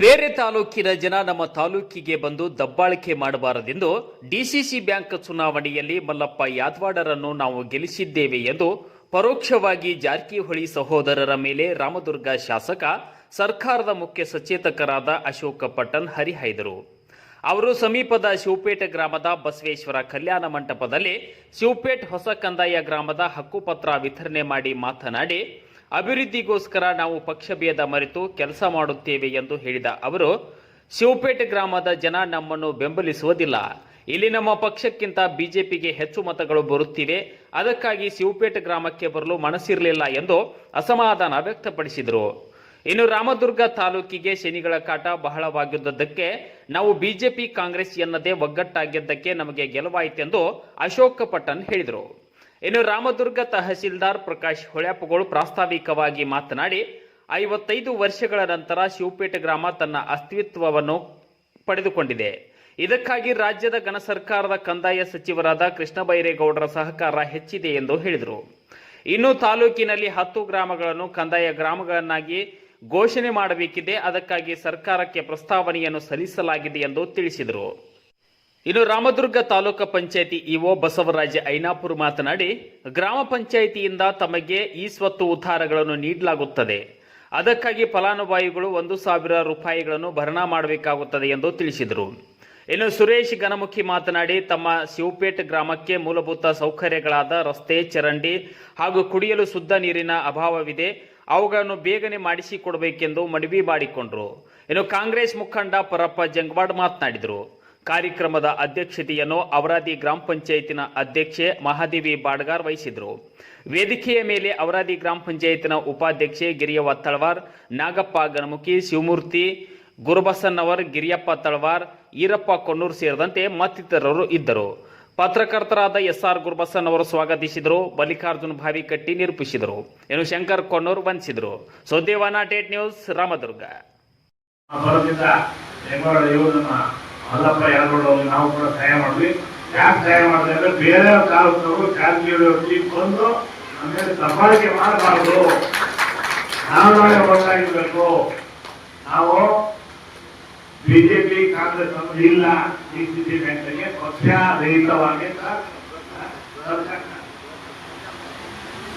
ಬೇರೆ ತಾಲೂಕಿನ ಜನ ನಮ್ಮ ತಾಲೂಕಿಗೆ ಬಂದು ದಬ್ಬಾಳಿಕೆ ಮಾಡಬಾರದೆಂದು ಡಿಸಿಸಿ ಬ್ಯಾಂಕ್ ಚುನಾವಣೆಯಲ್ಲಿ ಮಲ್ಲಪ್ಪ ಯಾದವಾಡರನ್ನು ನಾವು ಗೆಲ್ಲಿಸಿದ್ದೇವೆ ಎಂದು ಪರೋಕ್ಷವಾಗಿ ಜಾರಕಿಹೊಳಿ ಸಹೋದರರ ಮೇಲೆ ರಾಮದುರ್ಗ ಶಾಸಕ, ಸರ್ಕಾರದ ಮುಖ್ಯ ಸಚೇತಕರಾದ ಅಶೋಕ ಪಟ್ಟಣ್ ಹರಿಹಾಯ್ದರು. ಅವರು ಸಮೀಪದ ಶಿವಪೇಟೆ ಗ್ರಾಮದ ಬಸವೇಶ್ವರ ಕಲ್ಯಾಣ ಮಂಟಪದಲ್ಲಿ ಶಿವಪೇಟ್ ಹೊಸ ಕಂದಾಯ ಗ್ರಾಮದ ಹಕ್ಕುಪತ್ರ ವಿತರಣೆ ಮಾಡಿ ಮಾತನಾಡಿ ಅಭಿವೃದ್ಧಿಗೋಸ್ಕರ ನಾವು ಪಕ್ಷಭೇದ ಮರೆತು ಕೆಲಸ ಮಾಡುತ್ತೇವೆ ಎಂದು ಹೇಳಿದ ಅವರು, ಶಿವಪೇಟೆ ಗ್ರಾಮದ ಜನ ನಮ್ಮನ್ನು ಬೆಂಬಲಿಸುವುದಿಲ್ಲ. ಇಲ್ಲಿ ನಮ್ಮ ಪಕ್ಷಕ್ಕಿಂತ ಬಿಜೆಪಿಗೆ ಹೆಚ್ಚು ಮತಗಳು ಬರುತ್ತಿವೆ. ಅದಕ್ಕಾಗಿ ಶಿವಪೇಟೆ ಗ್ರಾಮಕ್ಕೆ ಬರಲು ಮನಸ್ಸಿರಲಿಲ್ಲ ಎಂದು ಅಸಮಾಧಾನ ವ್ಯಕ್ತಪಡಿಸಿದರು. ಇನ್ನು ರಾಮದುರ್ಗ ತಾಲೂಕಿಗೆ ಶನಿಗಳ ಕಾಟ ಬಹಳವಾಗಿದ್ದುದಕ್ಕೆ ನಾವು ಬಿಜೆಪಿ ಕಾಂಗ್ರೆಸ್ ಎನ್ನದೇ ಒಗ್ಗಟ್ಟಾಗಿದ್ದಕ್ಕೆ ನಮಗೆ ಗೆಲುವಾಯಿತೆಂದು ಅಶೋಕ ಪಟ್ಟನ್ ಹೇಳಿದರು. ಇನ್ನು ರಾಮದುರ್ಗ ತಹಸೀಲ್ದಾರ್ ಪ್ರಕಾಶ್ ಹೊಳ್ಯಾಪಗೋಳ್ ಪ್ರಾಸ್ತಾವಿಕವಾಗಿ ಮಾತನಾಡಿ, ಐವತ್ತೈದು ವರ್ಷಗಳ ನಂತರ ಶಿವಪೇಟೆ ಗ್ರಾಮ ತನ್ನ ಅಸ್ತಿತ್ವವನ್ನು ಪಡೆದುಕೊಂಡಿದೆ. ಇದಕ್ಕಾಗಿ ರಾಜ್ಯದ ಘನ ಸರ್ಕಾರದ ಕಂದಾಯ ಸಚಿವರಾದ ಕೃಷ್ಣ ಬೈರೇಗೌಡರ ಸಹಕಾರ ಹೆಚ್ಚಿದೆ ಎಂದು ಹೇಳಿದರು. ಇನ್ನು ತಾಲೂಕಿನಲ್ಲಿ ಹತ್ತು ಗ್ರಾಮಗಳನ್ನು ಕಂದಾಯ ಗ್ರಾಮಗಳನ್ನಾಗಿ ಘೋಷಣೆ ಮಾಡಬೇಕಿದೆ. ಅದಕ್ಕಾಗಿ ಸರ್ಕಾರಕ್ಕೆ ಪ್ರಸ್ತಾವನೆಯನ್ನು ಸಲ್ಲಿಸಲಾಗಿದೆ ಎಂದು ತಿಳಿಸಿದರು. ಇನ್ನು ರಾಮದುರ್ಗ ತಾಲೂಕು ಪಂಚಾಯಿತಿ ಇಒ ಬಸವರಾಜ ಐನಾಪುರ್ ಮಾತನಾಡಿ, ಗ್ರಾಮ ಪಂಚಾಯಿತಿಯಿಂದ ತಮಗೆ ಈ ಸ್ವತ್ತು ಉದ್ಧಾರಗಳನ್ನು ನೀಡಲಾಗುತ್ತದೆ. ಅದಕ್ಕಾಗಿ ಫಲಾನುಭವಿಗಳು ಒಂದು ಸಾವಿರ ರೂಪಾಯಿಗಳನ್ನು ಭರಣಾ ಮಾಡಬೇಕಾಗುತ್ತದೆ ಎಂದು ತಿಳಿಸಿದರು. ಇನ್ನು ಸುರೇಶ್ ಗಣಮುಖಿ ಮಾತನಾಡಿ, ತಮ್ಮ ಶಿವಪೇಟ್ ಗ್ರಾಮಕ್ಕೆ ಮೂಲಭೂತ ಸೌಕರ್ಯಗಳಾದ ರಸ್ತೆ, ಚರಂಡಿ ಹಾಗೂ ಕುಡಿಯಲು ಶುದ್ಧ ನೀರಿನ ಅಭಾವವಿದೆ. ಅವುಗಳನ್ನು ಬೇಗನೆ ಮಾಡಿಸಿಕೊಡಬೇಕೆಂದು ಮನವಿ ಮಾಡಿಕೊಂಡರು. ಇನ್ನು ಕಾಂಗ್ರೆಸ್ ಮುಖಂಡ ಪರಪ್ಪ ಜಂಗವಾಡ್ ಮಾತನಾಡಿದರು. ಕಾರ್ಯಕ್ರಮದ ಅಧ್ಯಕ್ಷತೆಯನ್ನು ಅವರಾದಿ ಗ್ರಾಮ ಪಂಚಾಯತಿನ ಅಧ್ಯಕ್ಷೆ ಮಹಾದೇವಿ ಬಾಡ್ಗಾರ್ ವಹಿಸಿದರು. ವೇದಿಕೆಯ ಮೇಲೆ ಅವರಾದಿ ಗ್ರಾಮ ಪಂಚಾಯತಿನ ಉಪಾಧ್ಯಕ್ಷೆ ಗಿರಿಯವ್ವ ತಳವಾರ್, ನಾಗಪ್ಪ ಗಣಮುಖಿ, ಶಿವಮೂರ್ತಿ ಗುರುಬಸನ್ನವರ್ ಗಿರಿಯಪ್ಪ ತಳವಾರ್, ಈರಪ್ಪ ಕೊಣ್ಣೂರು ಸೇರಿದಂತೆ ಮತ್ತಿತರರು ಇದ್ದರು. ಪತ್ರಕರ್ತರಾದ ಎಸ್ ಆರ್ ಗುರುಬಸನ್ ಅವರು ಸ್ವಾಗತಿಸಿದರು. ಮಲ್ಲಿಕಾರ್ಜುನ್ ಭಾವಿಕಟ್ಟಿ ನಿರೂಪಿಸಿದರು. ಏನು ಶಂಕರ್ ಕೊಣ್ಣೂರು ವಂದಿಸಿದರು. ಸೋದೇವಾನ ಟೇಟ್ ನ್ಯೂಸ್ ರಾಮದುರ್ಗ. ಬರೋದ್ರಿಂದ ಯಾರು ನಾವು ಕೂಡ ಸಹಾಯ ಮಾಡಿದ್ವಿ. ಯಾಕೆ ಸಹಾಯ ಮಾಡಿದೆ ಅಂದ್ರೆ ಬೇರೆ ತಾಲೂಕಿನವರು ಜಾತಿಯವರಿಗೆ ಬಂದು ನಮಗೆ ದಬ್ಬಾಳಿಕೆ ಮಾಡಬಾರ್ದು. ನಾವು ನಾಳೆ ಒಟ್ಟಾಗಿರ್ಬೇಕು ನಾವು ಬಿಜೆಪಿ, ಕಾಂಗ್ರೆಸ್ ಅನ್ನೋದು ಇಲ್ಲ. ಈ ಸಿ ಸಿ ಬ್ಯಾಂಕ್ಗೆ ಪಕ್ಷ ರಹಿತವಾಗಿ ಸರ್ಕಾರ-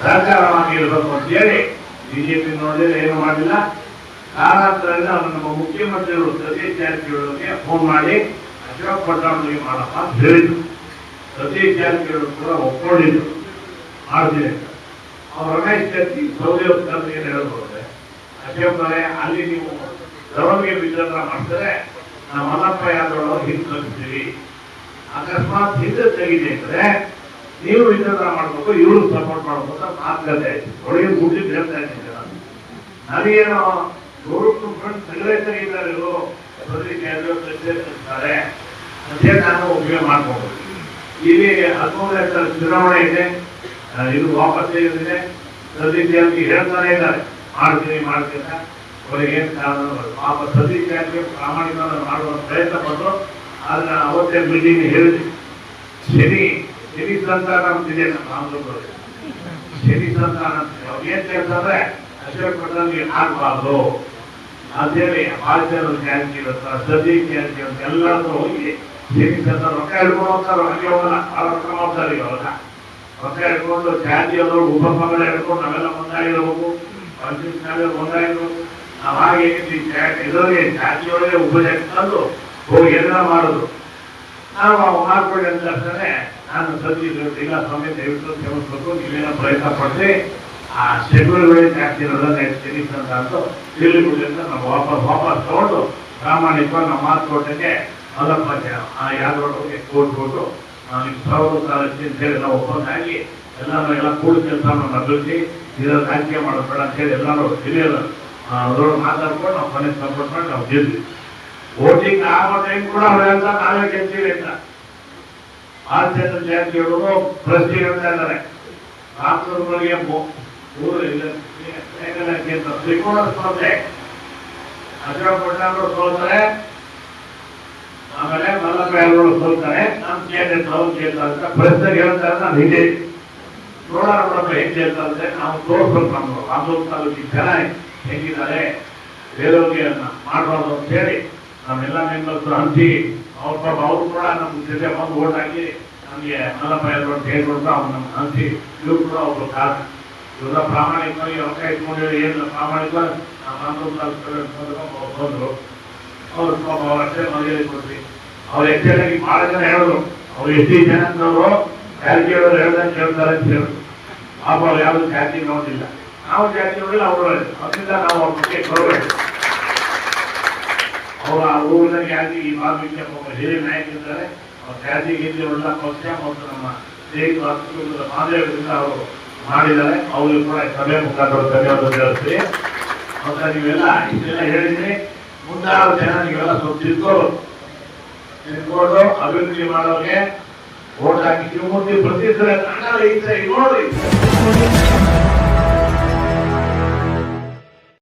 ಸಹಕಾರವಾಗಿರ್ಬೇಕು ಅಂತ ಹೇಳಿ ಬಿಜೆಪಿ ನೋಡಿದ್ರೆ ಏನು ಮಾಡಿಲ್ಲ. ಕಾರಣಾಂತರದಿಂದ ಅವರು ನಮ್ಮ ಮುಖ್ಯಮಂತ್ರಿಗಳು ಸತೀಶ್ ಫೋನ್ ಮಾಡಿ, ಅಶೋಕ್ ಪಟ್ಟಣಗಳಿಗೆ ಮಾಡಪ್ಪ ಅಂತ ಹೇಳಿದ್ರು. ಸತೀಶ್ ಜಾರಕಿಹೊಳಿ ಕೂಡ ಒಪ್ಕೊಂಡಿದ್ರು. ಮಾಡ್ತೀನಿ ಅಂತ. ಅವ್ರು ರಮೇಶ್ ಶೆಟ್ಟಿ ಸೌದಿ ಏನು ಹೇಳ್ಬೋದ್ರೆ ಅಶೋಕ್ ಮನೆ ಅಲ್ಲಿ ನೀವು ಧರ್ಮಗೆ ವಿಚಾರ ಮಾಡ್ತಾರೆ ನಾವು ಮಲ್ಲಪ್ಪ ಯಾದವ್ ಕಳಿಸ್ತೀವಿ ಅಕಸ್ಮಾತ್ ಹಿಂದೆ ತೆಗಿದೆ ಅಂದ್ರೆ ನೀವು ವಿಚಾರ ಮಾಡ್ಬೇಕು, ಇವರು ಸಪೋರ್ಟ್ ಮಾಡ್ಬೇಕು ಅಂತ ಮಾತುಕತೆ ಆಯ್ತು. ಒಳಗೆ ಮುಗಿದ್ ಹೇಳ್ತಾ ಇದ್ದೀನಿ ನೂರು ಫ್ರೆಂಡ್ ತೆಗೆದೇ ತೆಗಿತಾರೆ ಇವರು. ಪ್ರತಿಕ್ರಿಯೆ ಅದೇ ನಾನು ಉಪಯೋಗ ಮಾಡ್ಬೋದು ಇಲ್ಲಿ ಹದಿಮೂರನೇ ತಾರೀಕು ಚುನಾವಣೆ ಇದೆ. ಇದು ವಾಪಸ್ ಇದೆ ಜಾರಕಿ ಹೇಳ್ತಾನೆ ಇದ್ದಾರೆ. ಮಾಡ್ತೀನಿ ಮಾಡ್ತೀನಿ ಅಂತ. ಅವ್ರಿಗೆ ಏನು ಕಾರಣ. ಪಾಪ ಸತೀಶ್ ಪ್ರಾಮಾಣಿಕವಾಗಿ ಮಾಡುವ ಪ್ರಯತ್ನ ಪಟ್ಟರು ಆದ್ರೆ ಅವತ್ತೇ ಮೀಟಿಂಗ್ ಹೇಳಿದೆ. ಶನಿ ಶನಿ ಸಂತಾನ ಅಂತಿದೆ ನಮ್ಮ ರಾಮದುರ್ಗದಲ್ಲಿ. ಶನಿ ಸಂತಾನ ಅವ್ರು ಏನ್ ಹೇಳ್ತಾರೆ ಅಶೋಕ್ ಪಟ್ಟಣಕ್ಕೆ ಆಗ್ಬಾರ್ದು ಅಂತೇಳಿ ಆಚಾರ ಜಾಸ್ತಿ ಜಾಸ್ತಿ ಅಂತ ಎಲ್ಲರೂ ಹೋಗಿ ರೊಕ್ಕ ಹಿಡ್ಕೊಂಡು ಹೋಗ್ತಾರೆ, ಹಂಗೆ ಹೋಗಲ್ಲ ಮಾಡ್ತಾರೆ ಇವಾಗ ರೊಕ್ಕ ಹಿಡ್ಕೊಂಡು ಜಾತಿಯವರು ಉಪಮಗಳ ಹಿಡ್ಕೊಂಡು ನಾವೆಲ್ಲ ಒಂದಾಗಿರ್ಬೇಕು ಪಂಚಾಯತ್ ನಾವೇ ನಾವು ಹಾಗೆ ಜಾತಿ ಜಾತಿಯೊಳಗೆ ಉಪಜಾತಿ ತಂದು ಹೋಗಿ ಎಲ್ಲ ಮಾಡೋದು. ನಾವು ಮಾಡ್ಕೊಳ್ಳಿ ಅಂತ ನಾನು ಸದ್ಯ ಇಲ್ಲ ಸ್ವಾಮಿ, ದಯವಿಟ್ಟು ಸೇವಿಸ್ಬೇಕು ಪ್ರಯತ್ನ ಪಡ್ರಿ. ಆ ಶೆಡ್ಯೂಲ್ಗಳಿಗೆ ಜಾಸ್ತಿ ನೆಕ್ಸ್ಟ್ ಅಂತ ಅಂದು ಬಿಡಲಿಂದ ನಾವು ವಾಪಸ್ ವಾಪಸ್ ತಗೊಂಡು ಪ್ರಾಮಾಣಿಕವಾಗಿ ನಮ್ಮ ಮಾತು ಕೊಟ್ಟಕ್ಕೆ ಮಲ್ಲಪ್ಪ ಆ ಕೋಟ್ ಕೊಟ್ಟು ನಿಮ್ಗೆ ಸಾವಿರ ಅಂತ ಹೇಳಿ ನಾವು ಒಪ್ಪಂದ ಆಗಿ ಎಲ್ಲರೂ ಎಲ್ಲ ಕೂಡ ಕೆಲಸ ಅಭಿವೃದ್ಧಿ ಇದರ ರಾಜಕೀಯ ಮಾಡೋದು ಬೇಡ ಅಂತ ಹೇಳಿ ಎಲ್ಲರೂ ಹಿರಿಯರು ಅದರೊಳಗೆ ಮಾತಾಡ್ಕೊಂಡು ನಾವು ಮನೆ ಸಪೋರ್ಟ್ ಮಾಡಿ ನಾವು ಗೆದ್ವಿ. ವೋಟಿಂಗ್ ಆಗೋ ಟೈಮ್ ಕೂಡ ಅವ್ರು ನಾವೇ ಗೆದ್ದೀವಿ ಅಂತ. ಆಚರಣೆ ಜಾತಿಯವರು ಪ್ರಶ್ನೆ ಹೇಳ್ತಾ ಇದ್ದಾರೆ. ರಾಮದುರ್ಗಗಳಿಗೆ ತ್ರಿಕೋಣ ಸ್ಪರ್ಧೆ ಆಮೇಲೆ ಯಾರು ಸೋಲ್ತಾರೆ ನಮ್ಮ ಕ್ಯಾಂಡಿಡೇಟ್ ಅವ್ರು ಕೇಂದ್ರ ಅಂತ ಪ್ರಶ್ನೆ ಹೇಳ್ತಾರೆ ನಾನು ಹಿಂದೆ ನೋಡೋಣ ಹೆಂಗ್ ಗೆಲ್ತಾರೆ ನಾವು ತೋರ್ಸ್ಬೇಕು ನಮ್ಗೆ ರಾಮದುರ್ಗ ತಾಲೂಕಿನ ಜನ ಹೆಂಗಿದ್ದಾರೆ ಬೇರೆಯವ್ರಿಗೆ ಮಾಡಬಾರ್ದು ಅಂತ ಹೇಳಿ ನಮ್ಮೆಲ್ಲ ಮೆಂಬರ್ಸ್ ಹಂಚಿ ಅವ್ರ ಪಾಪ ಅವ್ರು ಕೂಡ ನಮ್ಮ ಜೊತೆ ಬಂದು ಓಟ್ ಹಾಕಿ ನಮಗೆ ಮಲ್ಲಪ್ಪ ಅಂತ ಹೇಳ್ಕೊಡ್ತಾ ಅವ್ರು ನಮ್ಗೆ ಹಂಚಿ, ಇವ್ರು ಕೂಡ ಒಬ್ರು ಕಾರಣ ಇವ್ರ ಪ್ರಾಮಾಣಿಕವಾಗಿ ರೊಕ್ಕ ಇಟ್ಕೊಂಡು ಏನು ಪ್ರಾಮಾಣಿಕ ಬಂದರು. ಅವ್ರು ಪಾಪ ಅವ್ರ ಅಷ್ಟೇ ಮರ್ಯಾದೆ ಕೊಡ್ರಿ ಅವ್ರು ಹೆಚ್ಚಾಗಿ ಭಾಳ ಜನ ಹೇಳಿದ್ರು. ಅವ್ರು ಎಷ್ಟಿ ಯಾರು ಜಾರಕಿಹೊಳಿ ಹೇಳ್ದಂಗೆ ಕೇಳ್ತಾರೆ ಅಂತ ಹೇಳಿದ್ರು. ಪಾಪ ಅವ್ರು ಯಾವುದು ಜಾತಿ ನೋಡಿಲ್ಲ. ನಾವು ಜಾತಿ ನೋಡಿಲ್ಲ, ಅವರು ಅದರಿಂದ ನಾವು ಅವ್ರ ಬಗ್ಗೆ ಕೊಡಬೇಕು ಅವರು ಆ ಊರಿನಲ್ಲಿ ಜಾತಿ, ಈ ಭಾಗಕ್ಕೆ ಒಬ್ಬ ಹಿರಿಯ ನಾಯಕ ಇದ್ದಾರೆ. ಅವ್ರ ಜಾತಿ ಹಿಂದೆ ಒಳ್ಳೆ ಪಕ್ಷ ಮತ್ತು ನಮ್ಮ ಹಸ್ತುಗಳ ಮಾದೇವರಿಂದ ಅವರು ಮಾಡಿದ್ದಾರೆ. ಅವರು ಕೂಡ ಸಭೆ ಮುಖಾಂತರ ಧನ್ಯವಾದ ಹೇಳ್ತೀವಿ ಮತ್ತೆ ನೀವೆಲ್ಲ ಇದೆಲ್ಲ ಹೇಳಿದ್ರಿ ಮುಂದಾದ ಜನ ನೀವೆಲ್ಲ ಸ್ವಲ್ಪ ತಿಳ್ಕೊಂಡು ಅಭಿವೃದ್ಧಿ ಮಾಡೋರಿಗೆ ಓಟ್ ಹಾಕಿ ಶಿವಮೂರ್ತಿ ಪ್ರತಿ ಸಲ ನೋಡ್ರಿ